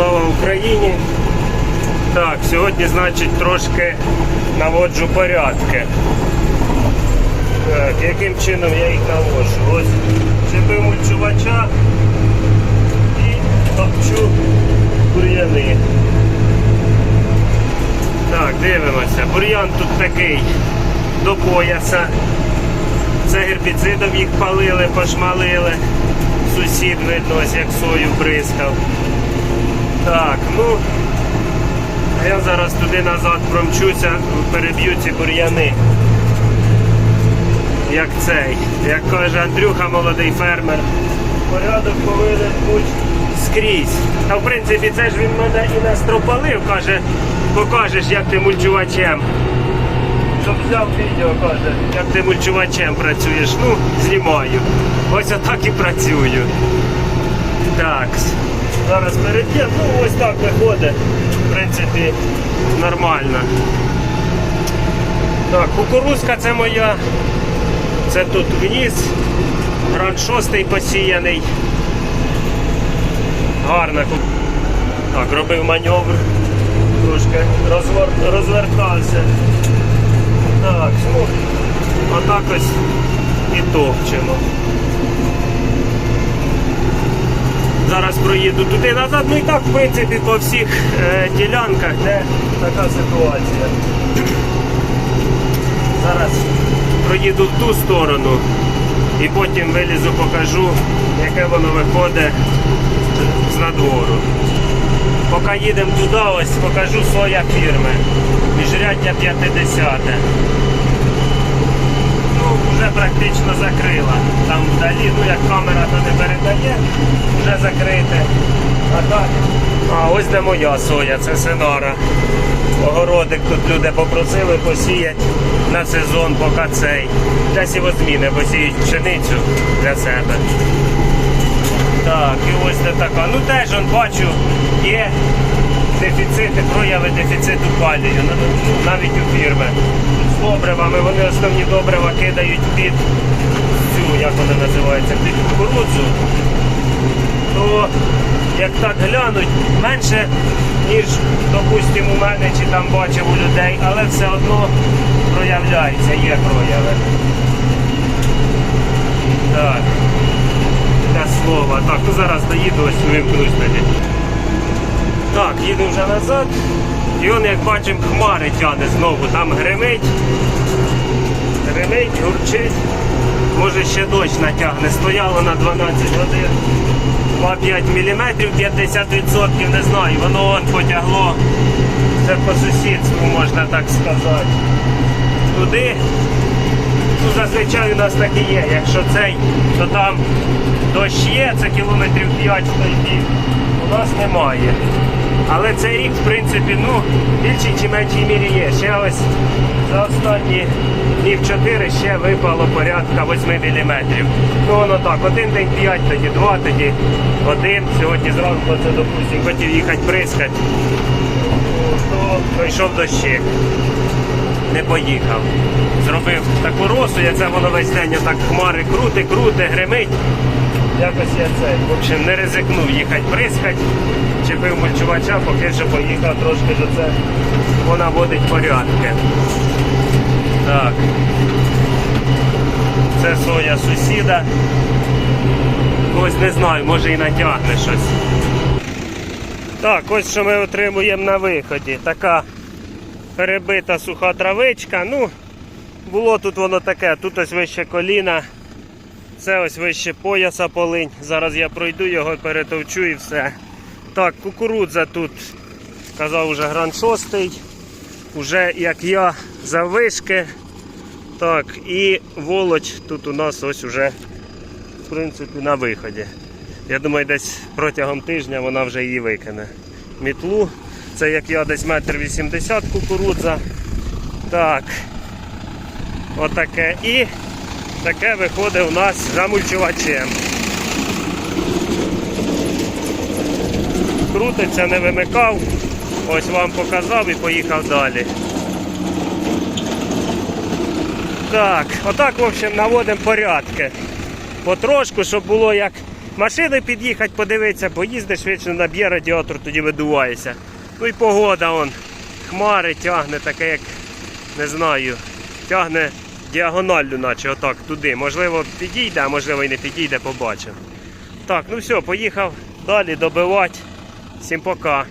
Слава Україні! Так, сьогодні, значить, трошки наводжу порядки. Так, яким чином я їх наводжу? Ось чіпив мульчувача і топчу бур'яни. Так, дивимося. Бур'ян тут такий до пояса. Це гербіцидом їх палили, пошмалили. Сусід видно, ось як сою бризкав. Так, ну я зараз туди назад промчуся, переб'ю ці бур'яни. Як цей. Як каже Андрюха, молодий фермер. Порядок повинен бути скрізь. Та в принципі це ж він мене і настропалив, каже, покажеш, як ти мульчувачем. Щоб взяв відео, каже, як ти мульчувачем працюєш. Ну, знімаю. Ось отак і працюю. Так. Зараз перейдемо. Ну ось так виходить. В принципі, нормально. Так, кукурузка це моя. Це тут вниз. Гранд шостий посіяний. Гарна Так, робив маневр. Трошки розвер- розвертався. Так, ну, отак ось і топчемо. Зараз проїду туди назад, ну і так, в принципі, по всіх е, ділянках, де така ситуація. Зараз проїду в ту сторону і потім вилізу, покажу, яке воно виходить з надвору. Поки їдемо туди, ось покажу своя фірми. Міжряддя 50. Вже практично закрила. Там вдалі, ну як камера то не передає, вже закрите. А так. А ось де моя соя, це синара. Огородик тут люди попросили посіяти на сезон, поки цей. Для сівозміни посіють пшеницю для себе. Так, і ось де така. Ну теж он бачу, є дефіцити, прояви дефіциту калію, ну, навіть у фірми. Добривами вони основні добрива кидають під цю, як вона називається, під кукурудзу. То як так глянуть, менше, ніж, допустимо, у мене чи там бачив у людей, але все одно проявляється, є прояви. Так для слова. Так, ну зараз доїду, ось вимкнусь тоді. Так, їду вже назад. І он, як бачимо, хмари тяне знову. Там гримить. Гримить, гурчить. Може ще дощ натягне. Стояло на 12 годин. 2-5 мм, 50%, не знаю. Воно он потягло. Це по сусідству, можна так сказати. Туди Ну, зазвичай у нас так і є. Якщо цей, то там дощ є, це кілометрів 5 в той бік. У нас немає. Але цей рік, в принципі, ну, більшій чи меншій мірі є. Ще ось за останні днів 4 ще випало порядка 8 мм. Ну воно так, один день 5, тоді 2, тоді один. Сьогодні зранку це, допустимо, хотів їхати бризкати, то пройшов дощик не поїхав. Зробив таку росу, як це воно весь день так хмари крути, крути, гримить. Якось я цей. В общем, не ризикнув їхати бризкать, чепив мульчувача, поки що поїхав трошки до це. Вона водить порядки. Так. Це соя сусіда. Ось не знаю, може і натягне щось. Так, ось що ми отримуємо на виході. Така перебита суха травичка. Ну, було тут воно таке, тут ось вище коліна, це ось вище пояса полинь. Зараз я пройду його, перетовчу і все. Так, кукурудза тут, казав уже гран шостий. Уже як я завишки. Так, і волоч тут у нас ось уже в принципі на виході. Я думаю, десь протягом тижня вона вже її викине. Мітлу. Це як я десь метр вісімдесят кукурудза. Так. Отаке. І таке виходить у нас замульчувачем. Крутиться, не вимикав. Ось вам показав і поїхав далі. Так, отак, в общем, наводимо порядки. Потрошку, щоб було як машини під'їхати, подивитися, поїздиш швидше наб'є радіатор, тоді видувається. Ну і погода он. Хмари тягне таке, як не знаю, тягне діагоналлю, наче отак туди. Можливо, підійде, а можливо і не підійде, побачимо. Так, ну все, поїхав далі добивати. Всім пока.